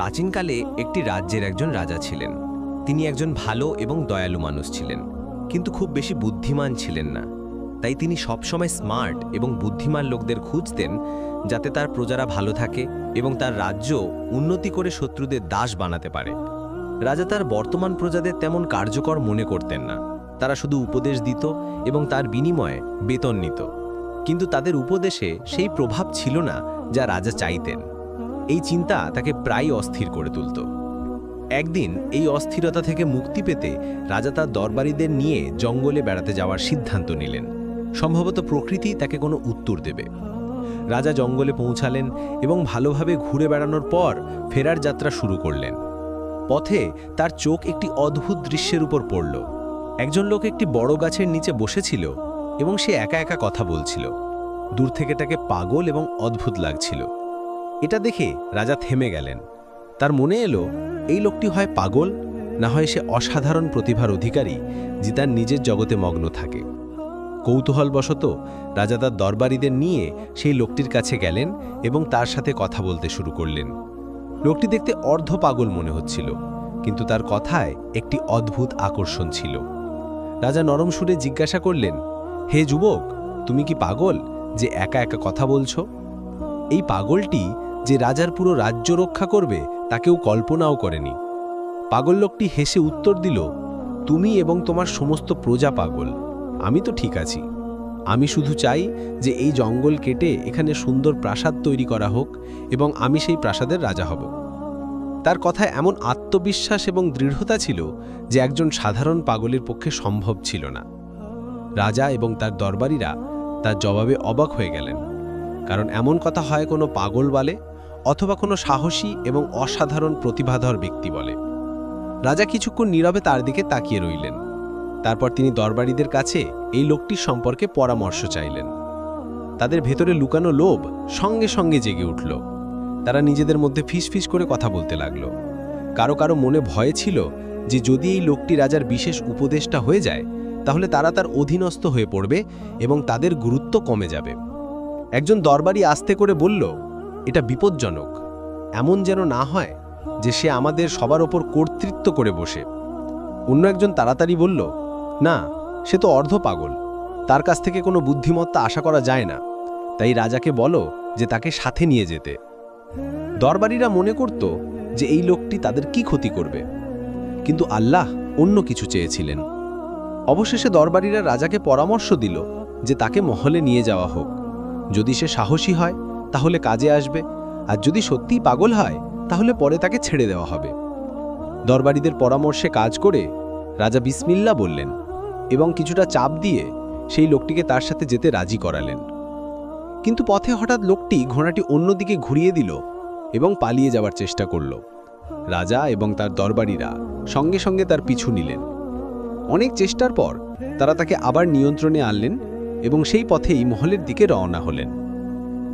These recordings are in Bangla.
প্রাচীনকালে একটি রাজ্যের একজন রাজা ছিলেন। তিনি একজন ভালো এবং দয়ালু মানুষ ছিলেন, কিন্তু খুব বেশি বুদ্ধিমান ছিলেন না। তাই তিনি সবসময় স্মার্ট এবং বুদ্ধিমান লোকদের খুঁজতেন যাতে তার প্রজারা ভালো থাকে এবং তার রাজ্য উন্নতি করে শত্রুদের দাস বানাতে পারে। রাজা তার বর্তমান প্রজাদের তেমন কার্যকর মনে করতেন না। তারা শুধু উপদেশ দিত এবং তার বিনিময়ে বেতন নিত। কিন্তু তাদের উপদেশে সেই প্রভাব ছিল না যা রাজা চাইতেন। এই চিন্তা তাকে প্রায় অস্থির করে তুলত। একদিন এই অস্থিরতা থেকে মুক্তি পেতে রাজা তার দরবারিদের নিয়ে জঙ্গলে বেড়াতে যাওয়ার সিদ্ধান্ত নিলেন। সম্ভবত প্রকৃতি তাকে কোনো উত্তর দেবে। রাজা জঙ্গলে পৌঁছালেন এবং ভালোভাবে ঘুরে বেড়ানোর পর ফেরার যাত্রা শুরু করলেন। পথে তার চোখ একটি অদ্ভুত দৃশ্যের উপর পড়ল। একজন লোক একটি বড় গাছের নিচে বসেছিল এবং সে একা একা কথা বলছিল। দূর থেকে তাকে পাগল এবং অদ্ভুত লাগছিল। এটা দেখে রাজা থেমে গেলেন। তার মনে এলো, এই লোকটি হয় পাগল, না হয় সে অসাধারণ প্রতিভার অধিকারী, যে তার নিজের জগতে মগ্ন থাকে। কৌতূহলবশত রাজা তার দরবারিদের নিয়ে সেই লোকটির কাছে গেলেন এবং তার সাথে কথা বলতে শুরু করলেন। লোকটি দেখতে অর্ধ পাগল মনে হচ্ছিল, কিন্তু তার কথায় একটি অদ্ভুত আকর্ষণ ছিল। রাজা নরম সুরে জিজ্ঞাসা করলেন, হে যুবক, তুমি কি পাগল যে একা একা কথা বলছো? এই পাগলটি যে রাজার পুরো রাজ্য রক্ষা করবে তাকেও কল্পনাও করেনি। পাগল লোকটি হেসে উত্তর দিল, তুমি এবং তোমার সমস্ত প্রজা পাগল, আমি তো ঠিক আছি। আমি শুধু চাই যে এই জঙ্গল কেটে এখানে সুন্দর প্রাসাদ তৈরি করা হোক এবং আমি সেই প্রাসাদের রাজা হব। তার কথায় এমন আত্মবিশ্বাস এবং দৃঢ়তা ছিল যে একজন সাধারণ পাগলের পক্ষে সম্ভব ছিল না। রাজা এবং তার দরবারীরা তার জবাবে অবাক হয়ে গেলেন, কারণ এমন কথা হয় কোনো পাগল বলে? অথবা কোনো সাহসী এবং অসাধারণ প্রতিভাধর ব্যক্তি বলে। রাজা কিছুক্ষণ নীরবে তার দিকে তাকিয়ে রইলেন। তারপর তিনি দরবারিদের কাছে এই লোকটির সম্পর্কে পরামর্শ চাইলেন। তাদের ভেতরে লুকানো লোভ সঙ্গে সঙ্গে জেগে উঠল। তারা নিজেদের মধ্যে ফিসফিস করে কথা বলতে লাগল। কারও কারও মনে ভয় ছিল যে যদি এই লোকটি রাজার বিশেষ উপদেষ্টা হয়ে যায়, তাহলে তারা তার অধীনস্থ হয়ে পড়বে এবং তাদের গুরুত্ব কমে যাবে। একজন দরবারি আস্তে করে বলল এটা বিপজ্জনক। এমন যেন না হয় যে সে আমাদের সবার ওপর কর্তৃত্ব করে বসে। অন্য একজন তাড়াতাড়ি বলল, না, সে তো অর্ধ পাগল। তার কাছ থেকে কোনো বুদ্ধিমত্তা আশা করা যায় না। তাই রাজাকে বলো যে তাকে সাথে নিয়ে যেতে। দরবারিরা মনে করত যে এই লোকটি তাদের কি ক্ষতি করবে। কিন্তু আল্লাহ অন্য কিছু চেয়েছিলেন। অবশেষে দরবারিরা রাজাকে পরামর্শ দিল যে তাকে মহলে নিয়ে যাওয়া হোক। যদি সে সাহসী হয় তাহলে কাজে আসবে। আর যদি সত্যিই পাগল হয়, তাহলে পরে তাকে ছেড়ে দেওয়া হবে। দরবারিদের পরামর্শে কাজ করে রাজা বিসমিল্লা বললেন এবং কিছুটা চাপ দিয়ে সেই লোকটিকে তার সাথে যেতে রাজি করালেন। কিন্তু পথে হঠাৎ লোকটি ঘোড়াটি অন্যদিকে ঘুরিয়ে দিল এবং পালিয়ে যাওয়ার চেষ্টা করল। রাজা এবং তার দরবারিরা সঙ্গে সঙ্গে তার পিছু নিলেন। অনেক চেষ্টার পর তারা তাকে আবার নিয়ন্ত্রণে আনলেন এবং সেই পথেই মহলের দিকে রওনা হলেন।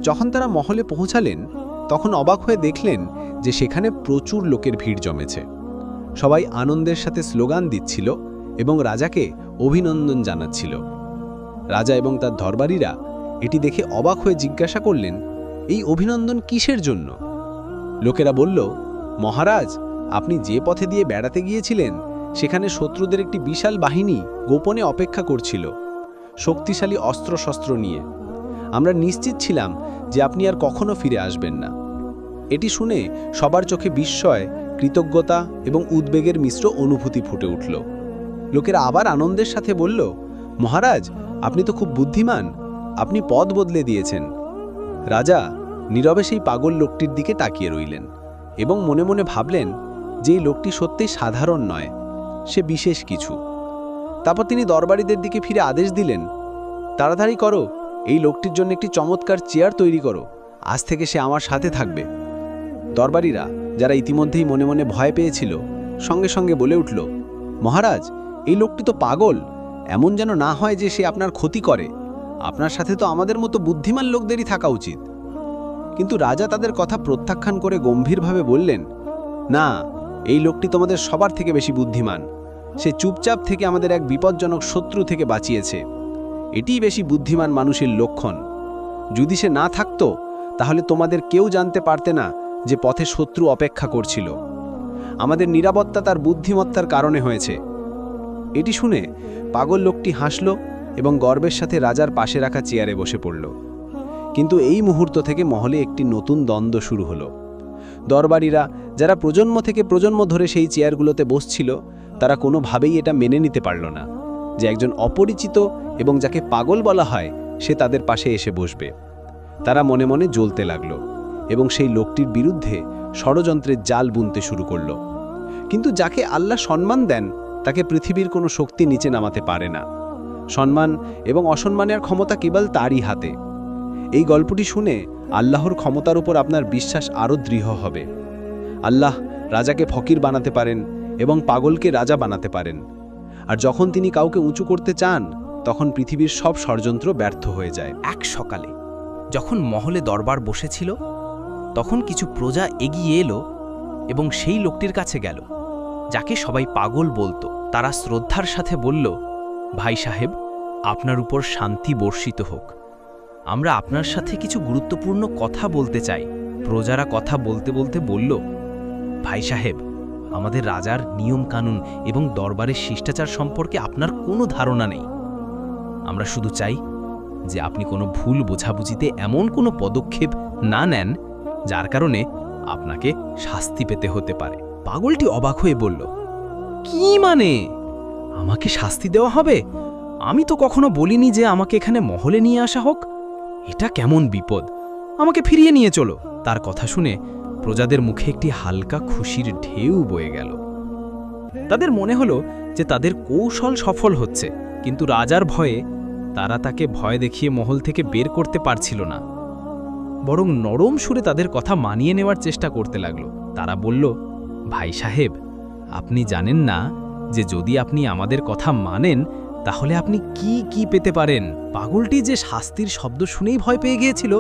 যখন তারা মহলে পৌঁছালেন, তখন অবাক হয়ে দেখলেন যে সেখানে প্রচুর লোকের ভিড় জমেছে। সবাই আনন্দের সাথে স্লোগান দিচ্ছিল এবং রাজাকে অভিনন্দন জানাচ্ছিল। রাজা এবং তার দরবারিরা এটি দেখে অবাক হয়ে জিজ্ঞাসা করলেন, এই অভিনন্দন কিসের জন্য? লোকেরা বলল, মহারাজ, আপনি যে পথে দিয়ে বেড়াতে গিয়েছিলেন, সেখানে শত্রুদের একটি বিশাল বাহিনী গোপনে অপেক্ষা করছিল। শক্তিশালী অস্ত্রশস্ত্র নিয়ে। আমরা নিশ্চিত ছিলাম যে আপনি আর কখনো ফিরে আসবেন না। এটি শুনে সবার চোখে বিস্ময়, কৃতজ্ঞতা এবং উদ্বেগের মিশ্র অনুভূতি ফুটে উঠল। লোকেরা আবার আনন্দের সাথে বলল, মহারাজ, আপনি তো খুব বুদ্ধিমান। আপনি পদ বদলে দিয়েছেন। রাজা নীরবে সেই পাগল লোকটির দিকে তাকিয়ে রইলেন এবং মনে মনে ভাবলেন, যে এই লোকটি সত্যিই সাধারণ নয়, সে বিশেষ কিছু। তারপর তিনি দরবারিদের দিকে ফিরে আদেশ দিলেন, তাড়াতাড়ি করো এই লোকটির জন্য একটি চমৎকার চেয়ার তৈরি করো। আজ থেকে সে আমার সাথে থাকবে। দরবারিরা, যারা ইতিমধ্যেই মনে মনে ভয় পেয়েছিল, সঙ্গে সঙ্গে বলে উঠল, মহারাজ, এই লোকটি তো পাগল। এমন যেন না হয় যে সে আপনার ক্ষতি করে। আপনার সাথে তো আমাদের মতো বুদ্ধিমান লোকদেরই থাকা উচিত। কিন্তু রাজা তাদের কথা প্রত্যাখ্যান করে গম্ভীরভাবে বললেন, না, এই লোকটি তোমাদের সবার থেকে বেশি বুদ্ধিমান। সে চুপচাপ থেকে আমাদের এক বিপজ্জনক শত্রু থেকে বাঁচিয়েছে। এটিই বেশি বুদ্ধিমান মানুষের লক্ষণ। যদি সে না থাকত, তাহলে তোমাদের কেউ জানতে পারতে না যে পথে শত্রু অপেক্ষা করছিল। আমাদের নিরাপত্তা তার বুদ্ধিমত্তার কারণে হয়েছে। এটি শুনে পাগল লোকটি হাসল এবং গর্বের সাথে রাজার পাশে রাখা চেয়ারে বসে পড়ল। কিন্তু এই মুহূর্ত থেকে মহলে একটি নতুন দ্বন্দ্ব শুরু হলো। দরবারিরা, যারা প্রজন্ম থেকে প্রজন্ম ধরে সেই চেয়ারগুলোতে বসছিল, তারা কোনোভাবেই এটা মেনে নিতে পারল না। যে একজন অপরিচিত এবং যাকে পাগল বলা হয়, সে তাদের পাশে এসে বসবে। তারা মনে মনে জ্বলতে লাগল এবং সেই লোকটির বিরুদ্ধে ষড়যন্ত্রের জাল বুনতে শুরু করল। কিন্তু যাকে আল্লাহ সম্মান দেন, তাকে পৃথিবীর কোনো শক্তি নিচে নামাতে পারে না। সম্মান এবং অসম্মানের ক্ষমতা কেবল তারই হাতে। এই গল্পটি শুনে আল্লাহর ক্ষমতার উপর আপনার বিশ্বাস আরও দৃঢ় হবে। আল্লাহ রাজাকে ফকির বানাতে পারেন এবং পাগলকে রাজা বানাতে পারেন। আর যখন তিনি কাউকে উঁচু করতে চান, তখন পৃথিবীর সব ষড়যন্ত্র ব্যর্থ হয়ে যায়। এক সকালে, যখন মহলে দরবার বসেছিল, তখন কিছু প্রজা এগিয়ে এলো এবং সেই লোকটির কাছে গেল, যাকে সবাই পাগল বলতো। তারা শ্রদ্ধার সাথে বলল, ভাই সাহেব, আপনার উপর শান্তি বর্ষিত হোক। আমরা আপনার সাথে কিছু গুরুত্বপূর্ণ কথা বলতে চাই। প্রজারা কথা বলতে বলতে বলল, ভাই সাহেব আমাদের রাজার নিয়ম কানুন এবং দরবারের শিষ্টাচার সম্পর্কে আপনার কোনো ধারণা নেই। আমরা শুধু চাই যে আপনি কোনো ভুল বোঝাবুঝিতে এমন কোনো পদক্ষেপ না নেন যার কারণে আপনাকে শাস্তি পেতে হতে পারে। পাগলটি অবাক হয়ে বলল, কি মানে? আমাকে শাস্তি দেওয়া হবে? আমি তো কখনো বলিনি যে আমাকে এখানে মহলে নিয়ে আসা হোক। এটা কেমন বিপদ? আমাকে ফিরিয়ে নিয়ে চলো। তার কথা শুনে প্রজাদের মুখে একটি হালকা খুশির ঢেউ বয়ে গেল। তাদের মনে হলো যে তাদের কৌশল সফল হচ্ছে, কিন্তু রাজার ভয়ে তারা তাকে ভয় দেখিয়ে মহল থেকে বের করতে পারছিল না। বরং নরম সুরে তাদের কথা মানিয়ে নেওয়ার চেষ্টা করতে লাগল। তারা বলল, ভাই সাহেব, আপনি জানেন না যে যদি আপনি আমাদের কথা মানেন, তাহলে আপনি কি কি পেতে পারেন? পাগলটি যে শাস্তির শব্দ শুনেই ভয় পেয়ে গিয়েছিল,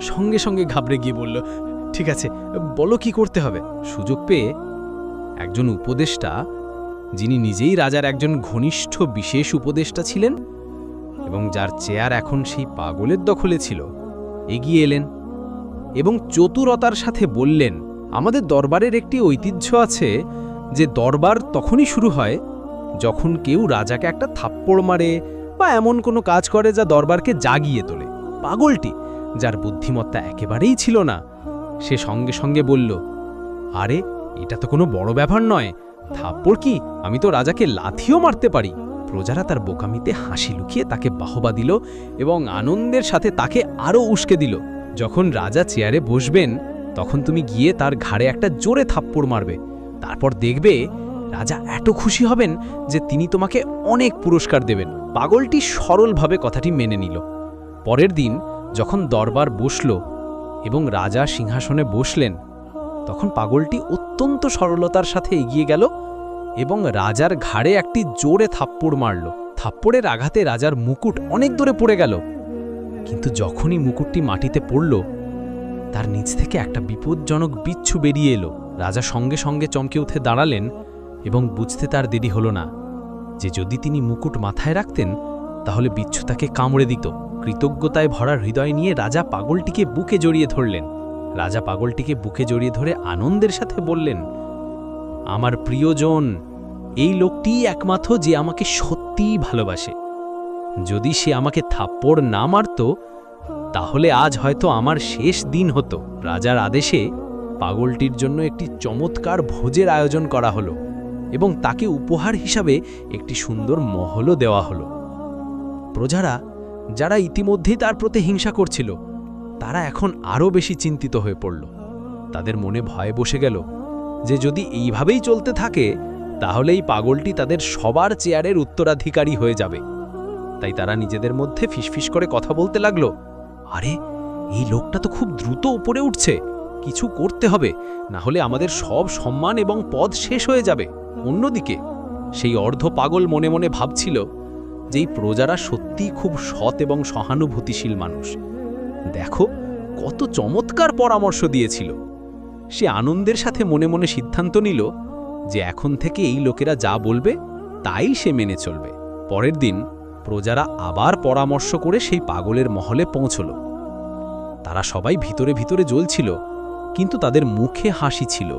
সঙ্গে সঙ্গে ঘাবড়ে গিয়ে বলল ঠিক আছে, বলো কি করতে হবে? সুযোগ পেয়ে একজন উপদেষ্টা, যিনি নিজেই রাজার একজন ঘনিষ্ঠ বিশেষ উপদেষ্টা ছিলেন এবং যার চেয়ার এখন সেই পাগলের দখলে ছিল, এগিয়ে এলেন এবং চতুরতার সাথে বললেন, আমাদের দরবারের একটি ঐতিহ্য আছে যে দরবার তখনই শুরু হয় যখন কেউ রাজাকে একটা থাপ্পড় মারে বা এমন কোনো কাজ করে যা দরবারকে জাগিয়ে তোলে। পাগলটি, যার বুদ্ধিমত্তা একেবারেই ছিল না সে সঙ্গে সঙ্গে বলল, আরে, এটা তো কোনো বড় ব্যাপার নয়। থাপ্পড় কি? আমি তো রাজাকে লাথিও মারতে পারি। প্রজারা তার বোকামিতে হাসি লুকিয়ে তাকে বাহবা দিল এবং আনন্দের সাথে তাকে আরও উস্কে দিল। যখন রাজা চেয়ারে বসবেন, তখন তুমি গিয়ে তার ঘাড়ে একটা জোরে থাপ্পড় মারবে। তারপর দেখবে রাজা এত খুশি হবেন যে তিনি তোমাকে অনেক পুরস্কার দেবেন। পাগলটি সরলভাবে কথাটি মেনে নিল। পরের দিন যখন দরবার বসল এবং রাজা সিংহাসনে বসলেন। তখন পাগলটি অত্যন্ত সরলতার সাথে এগিয়ে গেল এবং রাজার ঘাড়ে একটি জোরে থাপ্পড় মারল। থাপ্পড়ের আঘাতে রাজার মুকুট অনেক দূরে পড়ে গেল। কিন্তু যখনই মুকুটটি মাটিতে পড়ল, তার নিচ থেকে একটা বিপজ্জনক বিচ্ছু বেরিয়ে এলো। রাজা সঙ্গে সঙ্গে চমকে উঠে দাঁড়ালেন এবং বুঝতে তার দেরি হলো না। যে যদি তিনি মুকুট মাথায় রাখতেন, তাহলে বিচ্ছু তাকে কামড়ে দিত। কৃতজ্ঞতায় ভরা হৃদয় নিয়ে রাজা পাগলটিকে বুকে জড়িয়ে ধরলেন। রাজা পাগলটিকে বুকে জড়িয়ে ধরে আনন্দের সাথে বললেন, আমার প্রিয়জন, এই লোকটিই একমাত্র যে আমাকে সত্যিই ভালোবাসে। যদি সে আমাকে থাপ্পড় না মারত, তাহলে আজ হয়তো আমার শেষ দিন হতো। রাজার আদেশে পাগলটির জন্য একটি চমৎকার ভোজের আয়োজন করা হলো এবং তাকে উপহার হিসাবে একটি সুন্দর মহলও দেওয়া হলো। প্রজারা যারা ইতিমধ্যেই তার প্রতি হিংসা করছিল, তারা এখন আরও বেশি চিন্তিত হয়ে পড়ল। তাদের মনে ভয় বসে গেল যে যদি এইভাবেই চলতে থাকে তাহলে এই পাগলটি তাদের সবার চেয়ারের উত্তরাধিকারী হয়ে যাবে। তাই তারা নিজেদের মধ্যে ফিসফিস করে কথা বলতে লাগল, আরে, এই লোকটা তো খুব দ্রুত উপরে উঠছে। কিছু করতে হবে, না হলে আমাদের সব সম্মান এবং পদ শেষ হয়ে যাবে। অন্যদিকে, সেই অর্ধ পাগল মনে মনে ভাবছিল এই প্রজারা সত্যিই খুব সৎ এবং সহানুভূতিশীল মানুষ। দেখো, কত চমৎকার পরামর্শ দিয়েছিল। সে আনন্দের সাথে মনে মনে সিদ্ধান্ত নিল যে এখন থেকে এই লোকেরা যা বলবে, তাই সে মেনে চলবে। পরের দিন প্রজারা আবার পরামর্শ করে সেই পাগলের মহলে পৌঁছল। তারা সবাই ভিতরে ভিতরে জ্বলছিল, কিন্তু তাদের মুখে হাসি ছিল।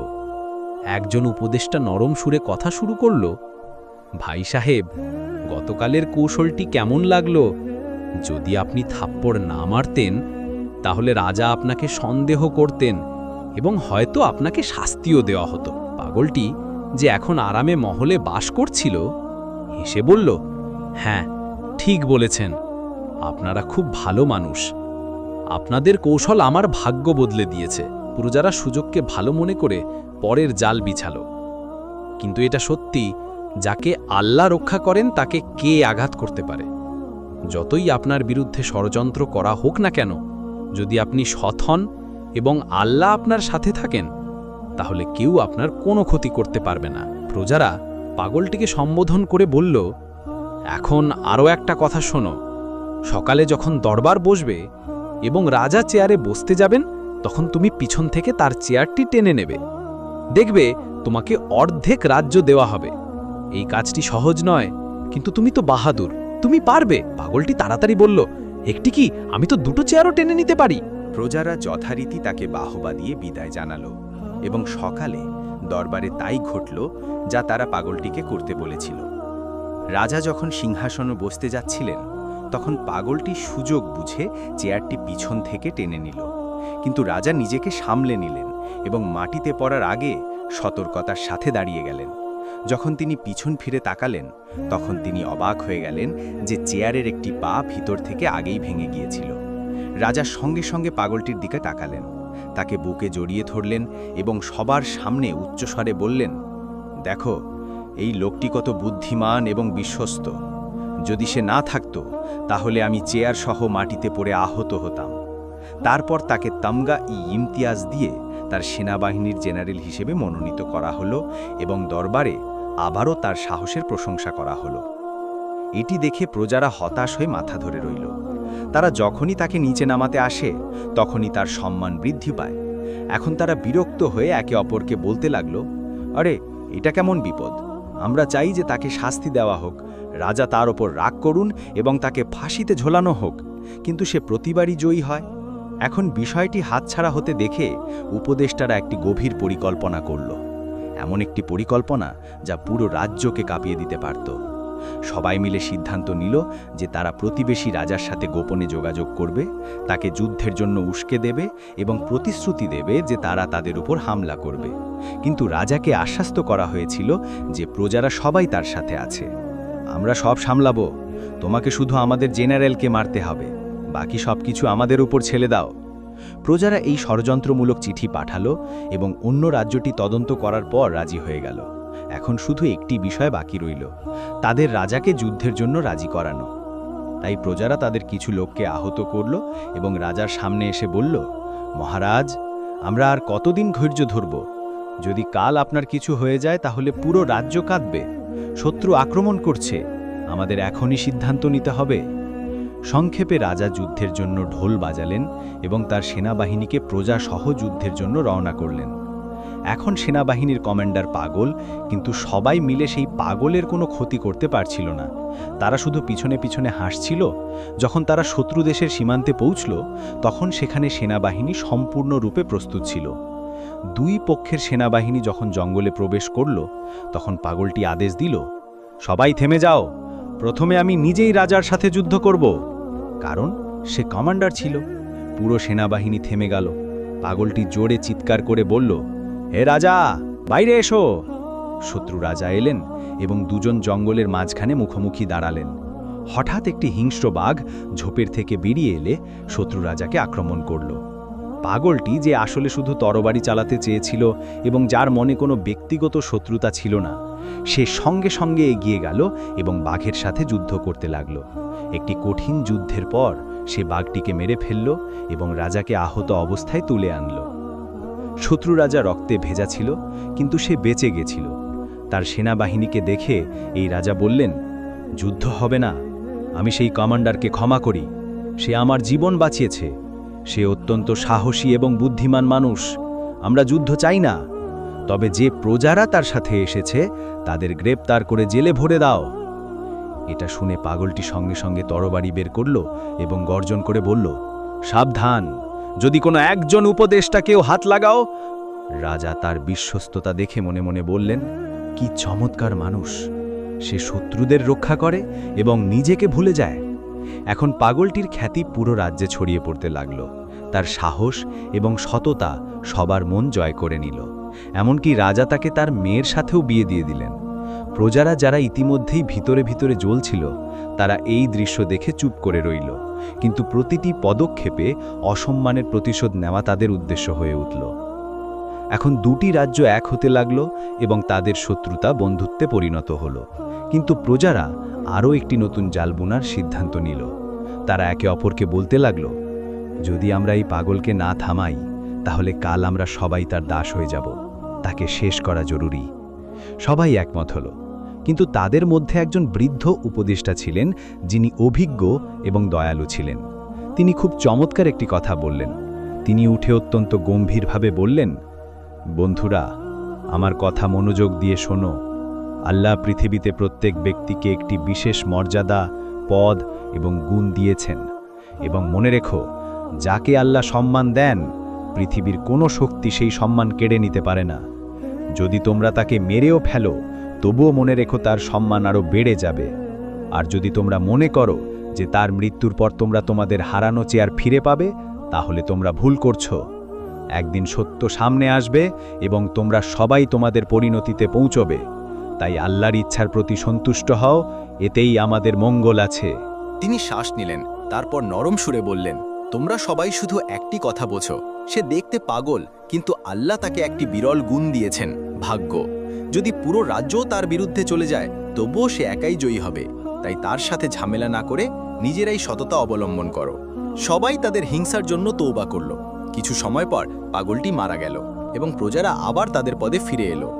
একজন উপদেষ্টা নরম সুরে কথা শুরু করল, ভাই সাহেব গতকালের কৌশলটি কেমন লাগল? যদি আপনি থাপ্পড় না মারতেন, তাহলে রাজা আপনাকে সন্দেহ করতেন এবং হয়তো আপনাকে শাস্তিও দেওয়া হতো। পাগলটি যে এখন আরামে মহলে বাস করছিল, হেসে বলল হ্যাঁ ঠিক বলেছেন। আপনারা খুব ভালো মানুষ। আপনাদের কৌশল আমার ভাগ্য বদলে দিয়েছে। পুরোজারা সুযোগকে ভালো মনে করে পরের জাল বিছালো। কিন্তু এটা সত্যি যাকে আল্লাহ রক্ষা করেন, তাকে কে আঘাত করতে পারে? যতই আপনার বিরুদ্ধে ষড়যন্ত্র করা হোক না কেন, যদি আপনি সৎ হন এবং আল্লাহ আপনার সাথে থাকেন, তাহলে কেউ আপনার কোনো ক্ষতি করতে পারবে না। প্রজারা পাগলটিকে সম্বোধন করে বলল, এখন আরও একটা কথা শোনো। সকালে যখন দরবার বসবে এবং রাজা চেয়ারে বসতে যাবেন, তখন তুমি পিছন থেকে তার চেয়ারটি টেনে নেবে। দেখবে তোমাকে অর্ধেক রাজ্য দেওয়া হবে। এই কাজটি সহজ নয়। কিন্তু তুমি তো বাহাদুর। তুমি পারবে। পাগলটি তাড়াতাড়ি বলল, একটি কি? আমি তো দুটো চেয়ারও টেনে নিতে পারি। প্রজারা যথারীতি তাকে বাহবা দিয়ে বিদায় জানালো এবং সকালে দরবারে তাই ঘটল যা তারা পাগলটিকে করতে বলেছিল। রাজা যখন সিংহাসনে বসতে যাচ্ছিলেন, তখন পাগলটি সুযোগ বুঝে চেয়ারটি পিছন থেকে টেনে নিল। কিন্তু রাজা নিজেকে সামলে নিলেন এবং মাটিতে পড়ার আগে সতর্কতার সাথে দাঁড়িয়ে গেলেন। যখন তিনি পিছন ফিরে তাকালেন, তখন তিনি অবাক হয়ে গেলেন যে চেয়ারের একটি পা ভিতর থেকে আগেই ভেঙে গিয়েছিল। রাজা সঙ্গে সঙ্গে পাগলটির দিকে তাকালেন। তাকে বুকে জড়িয়ে ধরলেন এবং সবার সামনে উচ্চস্বরে বললেন, দেখো, এই লোকটি কত বুদ্ধিমান এবং বিশ্বস্ত। যদি সে না থাকতো, তাহলে আমি চেয়ার সহ মাটিতে পড়ে আহত হতাম। তারপর তাকে তামগা ই ইমতিয়াজ দিয়ে তার সেনাবাহিনীর জেনারেল হিসেবে মনোনীত করা হলো এবং দরবারে আবারও তার সাহসের প্রশংসা করা হলো। এটি দেখে প্রজারা হতাশ হয়ে মাথা ধরে রইল। তারা যখনই তাকে নিচে নামাতে আসে, তখনই তার সম্মান বৃদ্ধি পায়। এখন তারা বিরক্ত হয়ে একে অপরকে বলতে লাগল, আরে, এটা কেমন বিপদ? আমরা চাই যে তাকে শাস্তি দেওয়া হোক। রাজা তার ওপর রাগ করুন এবং তাকে ফাঁসিতে ঝোলানো হোক। কিন্তু সে প্রতিবারই জয়ী হয়। এখন বিষয়টি হাতছাড়া হতে দেখে উপদেষ্টারা একটি গভীর পরিকল্পনা করল। এমন একটি পরিকল্পনা যা পুরো রাজ্যকে কাঁপিয়ে দিতে পারত। সবাই মিলে সিদ্ধান্ত নিল যে তারা প্রতিবেশী রাজার সাথে গোপনে যোগাযোগ করবে, তাকে যুদ্ধের জন্য উস্কে দেবে এবং প্রতিশ্রুতি দেবে যে তারা তাদের উপর হামলা করবে। কিন্তু রাজাকে আশ্বস্ত করা হয়েছিল যে প্রজারা সবাই তার সাথে আছে। আমরা সব সামলাবো, তোমাকে শুধু আমাদের জেনারেলকে মারতে হবে, বাকি সব কিছু আমাদের উপর ছেলে দাও। প্রজারা এই ষড়যন্ত্রমূলক চিঠি পাঠালো এবং অন্য রাজ্যটি তদন্ত করার পর রাজি হয়ে গেল। এখন শুধু একটি বিষয় বাকি রইল, তাদের রাজাকে যুদ্ধের জন্য রাজি করানো। তাই প্রজারা তাদের কিছু লোককে আহত করল এবং রাজার সামনে এসে বলল, মহারাজ, আমরা আর কতদিন ধৈর্য ধরব? যদি কাল আপনার কিছু হয়ে যায় তাহলে পুরো রাজ্য কাঁদবে। শত্রু আক্রমণ করছে। আমাদের এখনই সিদ্ধান্ত নিতে হবে। সংক্ষেপে রাজা যুদ্ধের জন্য ঢোল বাজালেন এবং তার সেনাবাহিনীকে প্রজা সহ যুদ্ধের জন্য রওনা করলেন। এখন সেনাবাহিনীর কমান্ডার পাগল, কিন্তু সবাই মিলে সেই পাগলের কোনো ক্ষতি করতে পারছিল না। তারা শুধু পিছনে পিছনে হাসছিল। যখন তারা শত্রু দেশের সীমান্তে পৌঁছল, তখন সেখানে সেনাবাহিনী সম্পূর্ণরূপে প্রস্তুত ছিল। দুই পক্ষের সেনাবাহিনী যখন জঙ্গলে প্রবেশ করল, তখন পাগলটি আদেশ দিল, সবাই থেমে যাও। প্রথমে আমি নিজেই রাজার সাথে যুদ্ধ করব। কারণ সে কমান্ডার ছিল। পুরো সেনাবাহিনী থেমে গেল। পাগলটি জোরে চিৎকার করে বলল, হে রাজা, বাইরে এসো! শত্রু রাজা এলেন এবং দুজন জঙ্গলের মাঝখানে মুখোমুখি দাঁড়ালেন। হঠাৎ একটি হিংস্র বাঘ ঝোপের থেকে বেরিয়ে এলে শত্রু রাজাকে আক্রমণ করল। পাগলটি যে আসলে শুধু তরবারি চালাতে চেয়েছিল এবং যার মনে কোনো ব্যক্তিগত শত্রুতা ছিল না, সে সঙ্গে সঙ্গে এগিয়ে গেল এবং বাঘের সাথে যুদ্ধ করতে লাগল। একটি কঠিন যুদ্ধের পর সে বাঘটিকে মেরে ফেলল এবং রাজাকে আহত অবস্থায় তুলে আনল। শত্রু রাজা রক্তে ভেজা ছিল, কিন্তু সে বেঁচে গেছিল। তার সেনাবাহিনীকে দেখে এই রাজা বললেন, যুদ্ধ হবে না, আমি সেই কমান্ডারকে ক্ষমা করি, সে আমার জীবন বাঁচিয়েছে। সে অত্যন্ত সাহসী এবং বুদ্ধিমান মানুষ। আমরা যুদ্ধ চাই না। তবে যে প্রজারা তার সাথে এসেছে, তাদের গ্রেপ্তার করে জেলে ভরে দাও। এটা শুনে পাগলটি সঙ্গে সঙ্গে তরবারি বের করল এবং গর্জন করে বলল, সাবধান। যদি কোনো একজন উপদেষ্টাকেও হাত লাগাও। রাজা তার বিশ্বস্ততা দেখে মনে মনে বললেন, কি চমৎকার মানুষ। সে শত্রুদের রক্ষা করে এবং নিজেকে ভুলে যায়। এখন পাগলটির খ্যাতি পুরো রাজ্যে ছড়িয়ে পড়তে লাগল। তার সাহস এবং সততা সবার মন জয় করে নিল। এমনকি রাজা তাকে তার মেয়ের সাথেও বিয়ে দিয়ে দিলেন। প্রজারা যারা ইতিমধ্যেই ভিতরে ভিতরে জ্বলছিল, তারা এই দৃশ্য দেখে চুপ করে রইল। কিন্তু প্রতিটি পদক্ষেপে অসম্মানের প্রতিশোধ নেওয়া তাদের উদ্দেশ্য হয়ে উঠল। এখন দুটি রাজ্য এক হতে লাগল এবং তাদের শত্রুতা বন্ধুত্বে পরিণত হল। কিন্তু প্রজারা আরও একটি নতুন জাল বোনার সিদ্ধান্ত নিল। তারা একে অপরকে বলতে লাগল, যদি আমরা এই পাগলকে না থামাই, তাহলে কাল আমরা সবাই তার দাস হয়ে যাব। তাকে শেষ করা জরুরি। সবাই একমত হল, কিন্তু তাদের মধ্যে একজন বৃদ্ধ উপদেষ্টা ছিলেন যিনি অভিজ্ঞ এবং দয়ালু ছিলেন। তিনি খুব চমৎকার একটি কথা বললেন। তিনি উঠে অত্যন্ত গম্ভীরভাবে বললেন, বন্ধুরা, আমার কথা মনোযোগ দিয়ে শোনো। আল্লাহ পৃথিবীতে প্রত্যেক ব্যক্তিকে একটি বিশেষ মর্যাদা, পদ এবং গুণ দিয়েছেন। এবং মনে রেখো, যাকে আল্লাহ সম্মান দেন, পৃথিবীর কোনো শক্তি সেই সম্মান কেড়ে নিতে পারে না। যদি তোমরা তাকে মেরেও ফেলো, তবুও মনে রেখো তার সম্মান আরও বেড়ে যাবে। আর যদি তোমরা মনে করো যে তার মৃত্যুর পর তোমরা তোমাদের হারানো চেয়ার ফিরে পাবে, তাহলে তোমরা ভুল করছ। একদিন সত্য সামনে আসবে এবং তোমরা সবাই তোমাদের পরিণতিতে পৌঁছবে। তাই আল্লাহর ইচ্ছার প্রতি সন্তুষ্ট হও, এতেই আমাদের মঙ্গল আছে। তিনি শ্বাস নিলেন, তারপর নরম সুরে বললেন, তোমরা সবাই শুধু একটি কথা বোঝো, সে দেখতে পাগল, কিন্তু আল্লাহ তাকে একটি বিরল গুণ দিয়েছেন, ভাগ্য। যদি পুরো রাজ্যও তার বিরুদ্ধে চলে যায়, তবুও সে একাই জয়ী হবে। তাই তার সাথে ঝামেলা না করে নিজেরাই সততা অবলম্বন করো। সবাই তাদের হিংসার জন্য তৌবা করল। কিছু সময় পর পাগলটি মারা গেল এবং প্রজারা আবার তাদের পদে ফিরে এলো।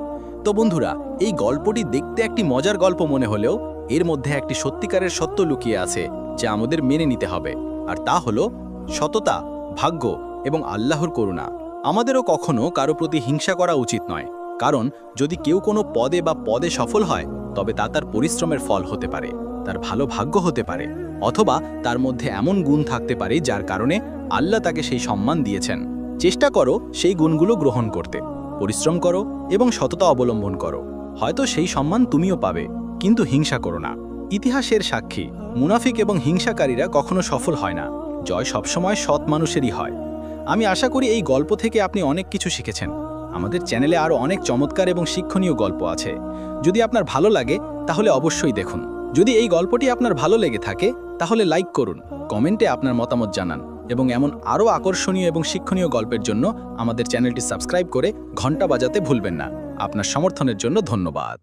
তো বন্ধুরা, এই গল্পটি দেখতে একটি মজার গল্প মনে হলেও এর মধ্যে একটি সত্যিকারের সত্য লুকিয়ে আছে যা আমাদের মেনে নিতে হবে। আর তা হলো, সততা, ভাগ্য এবং আল্লাহর করুণা। আমাদেরও কখনো কারও প্রতি হিংসা করা উচিত নয়। কারণ, যদি কেউ কোনো পদে বা পদে সফল হয়, তবে তা তার পরিশ্রমের ফল হতে পারে, তার ভালো ভাগ্য হতে পারে, অথবা তার মধ্যে এমন গুণ থাকতে পারে যার কারণে আল্লাহ তাকে সেই সম্মান দিয়েছেন। চেষ্টা করো সেই গুণগুলো গ্রহণ করতে। পরিশ্রম করো এবং সততা অবলম্বন করো। হয়তো সেই সম্মান তুমিও পাবে, কিন্তু হিংসা করো না। ইতিহাসের সাক্ষী, মুনাফিক এবং হিংসাকারীরা কখনো সফল হয় না। জয় সবসময় সৎ মানুষেরই হয়। আমি আশা করি এই গল্প থেকে আপনি অনেক কিছু শিখেছেন। আমাদের চ্যানেলে আরও অনেক চমৎকার এবং শিক্ষণীয় গল্প আছে। যদি আপনার ভালো লাগে, তাহলে অবশ্যই দেখুন। যদি এই গল্পটি আপনার ভালো লেগে থাকে, তাহলে লাইক করুন, কমেন্টে আপনার মতামত জানান। এবং এমন আরও আকর্ষণীয় এবং শিক্ষণীয় গল্পের জন্য আমাদের চ্যানেলটি সাবস্ক্রাইব করে ঘণ্টা বাজাতে ভুলবেন না। আপনার সমর্থনের জন্য ধন্যবাদ।